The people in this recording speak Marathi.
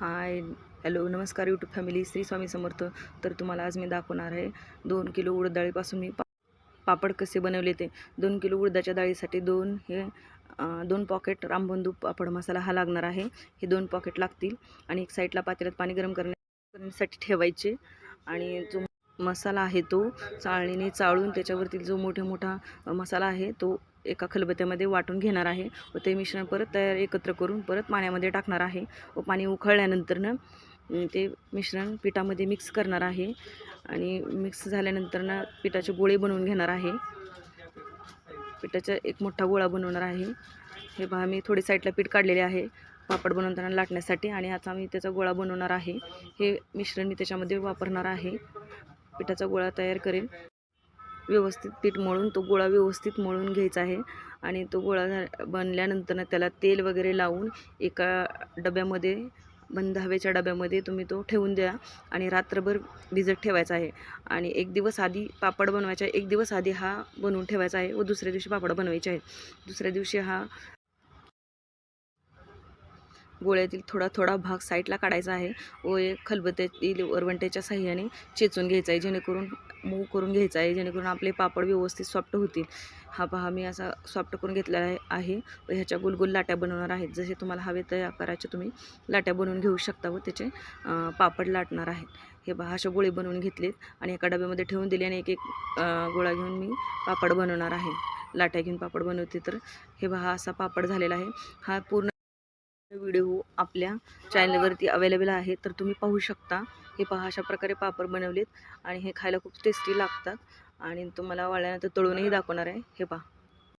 हाय हॅलो नमस्कार यूट्यूब फॅमिली श्री स्वामी समर्थ. तर तुम्हाला आज मी दाखवणार आहे दोन किलो उडद डाळीपासून मी पा पापड कसे बनवले ते. दोन किलो उडदाच्या डाळीसाठी दोन हे दोन पॉकेट रामबंधू पापड मसाला हा लागणार आहे. हे दोन पॉकेट लागतील आणि एक साईडला पातेल्यात पाणी गरम करण्यासाठी ठेवायचे. आणि जो मसाला आहे तो चाळणीने चाळून त्याच्यावरती जो मोठा मोठा मसाला आहे तो एका खलबत्त्यामध्ये वाटून घेणार आहे व ते मिश्रण परत तयार एकत्र करून परत पाण्यामध्ये टाकणार आहे व पाणी उकळल्यानंतरनं ते मिश्रण पिठामध्ये मिक्स करणार आहे आणि मिक्स झाल्यानंतरनं पिठाचे गोळे बनवून घेणार आहे. पिठाचा एक मोठा गोळा बनवणार आहे. हे पहा मी थोडी साईडला पीठ काढलेले आहे पापड बनवताना लाटण्यासाठी आणि आता मी त्याचा गोळा बनवणार आहे. हे मिश्रण मी त्याच्यामध्ये वापरणार आहे. पिठाचा गोळा तयार करेल. व्यवस्थित पीठ मळून तो गोळा व्यवस्थित मळून घ्यायचा आहे. आणि तो गोळा झा बनल्यानंतर त्याला तेल वगैरे लावून एका डब्यामध्ये बंद हवेच्या डब्यामध्ये तुम्ही तो ठेवून द्या आणि रात्रभर भिजत ठेवायचा आहे. आणि एक दिवस आधी पापड बनवायचा आहे. एक दिवस आधी हा बनवून ठेवायचा आहे व दुसऱ्या दिवशी पापड बनवायचे आहे दुसऱ्या दिवशी हा गोळ्यातील थोडा थोडा भाग साईडला काढायचा आहे. व एक वरवंट्याच्या साह्याने चेचून घ्यायचा आहे. जेणेकरून मूव करून घ्यायचा आहे. जेणेकरून आपले पापड व्यवस्थित सॉफ्ट होतील. हा पहा मी असा सॉफ्ट करून घेतलेला आहे. व ह्याच्या गोलगोल लाट्या बनवणार आहेत. जसे तुम्हाला हवे त्या आकाराचे तुम्ही लाट्या बनवून घेऊ शकता व त्याचे पापड लाटणार आहेत. हे पहा असे गोळे बनवून घेतलेत आणि एका डब्यामध्ये ठेवून दिले आणि एक एक गोळा घेऊन मी पापड बनवणार आहे. लाट्या घेऊन पापड बनवते तर. हे पहा असा पापड झालेला आहे. हा पूर्ण व्हिडिओ आपल्या चॅनलवरती अवेलेबल आहे तर तुम्ही पाहू शकता. हे पहा अशा प्रकारे पापड बनवलेत आणि हे खायला खूप टेस्टी लागतात. आणि तुम्हाला वाळल्यानंतर तळूनही दाखवणार आहे. हे पहा.